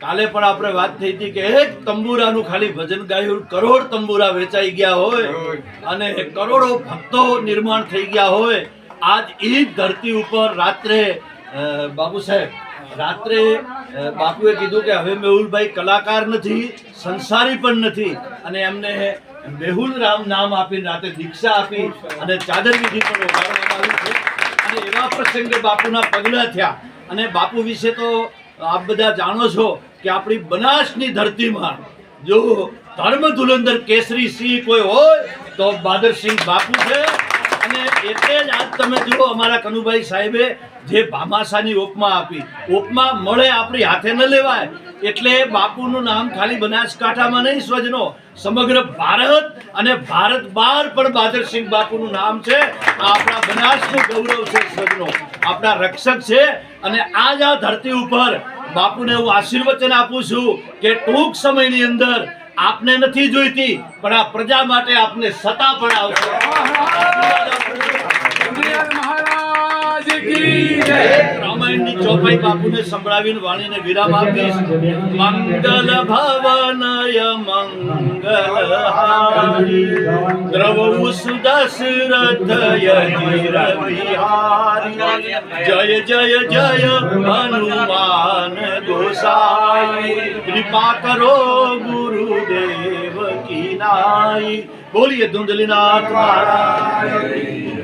કાલે પણ આપણે વાત થઈ હતી કે એક તંબુરાનું ખાલી ભજન ગાયું, કરોડ તંબુરા વેચાઈ ગયા હોય અને કરોડો ભક્તો નિર્માણ થઈ ગયા હોય. આજ એ ધરતી ઉપર રાત્રે બાબુ સાહેબ, રાત્રે બાપુએ કીધું કે હવે મેહુલભાઈ કલાકાર નથી, સંસારી પણ નથી. અને એમને મેહુલ રામ નામ આપીને રાતે દીક્ષા આપી અને ચાદર વિધિ પણ ઉગાડવામાં આવી છે. અને એવા પ્રસંગે બાપુના પગલા થયા. અને બાપુ વિશે તો આપ બધા જાણો છો કે આપણી બનાસની ધરતીમાં જો ધર્મ ધુલંદર કેસરી સિંહ કોઈ હોય, તો બાદરસિંહ બાપુ છે. અને એટલે જ આજ તમે જુઓ અમારા કનુભાઈ સાહેબે જે ભામાશાની ઉપમા આપી. ઉપમા મળે આપણી હાથે ન લેવાય. એટલે બાપુનું નામ ખાલી બનાસકાંઠામાં નહીં, સ્વજનો, સમગ્ર ભારત અને ભારત બહાર પણ બહાદરસિંહ બાપુનું નામ છે. આ આપણા બનાસનું ગૌરવ છે, સ્વજનો. આપણા રક્ષક છે અને આજ આ ધરતી ઉપર બાપુને હું આશીર્વચન આપું છું કે ટૂંક સમયની અંદર આપને નથી જોઈતી પણ આ પ્રજા માટે આપને સત્તા પણ આવશે. રામાયણની ચોપાઈ બાપુને સંભળાવીને વાણીને વિરામ આપીશ. મંગલ ભવનય મંગલ દ્રવઉ સુદશરથય ધીર બિહારી જય જય જય હનુમાન ગોસાઈ કૃપા કરો ગુરુદેવ કી નાઈ બોલીએ ધુંધલીનાથ મહારાજ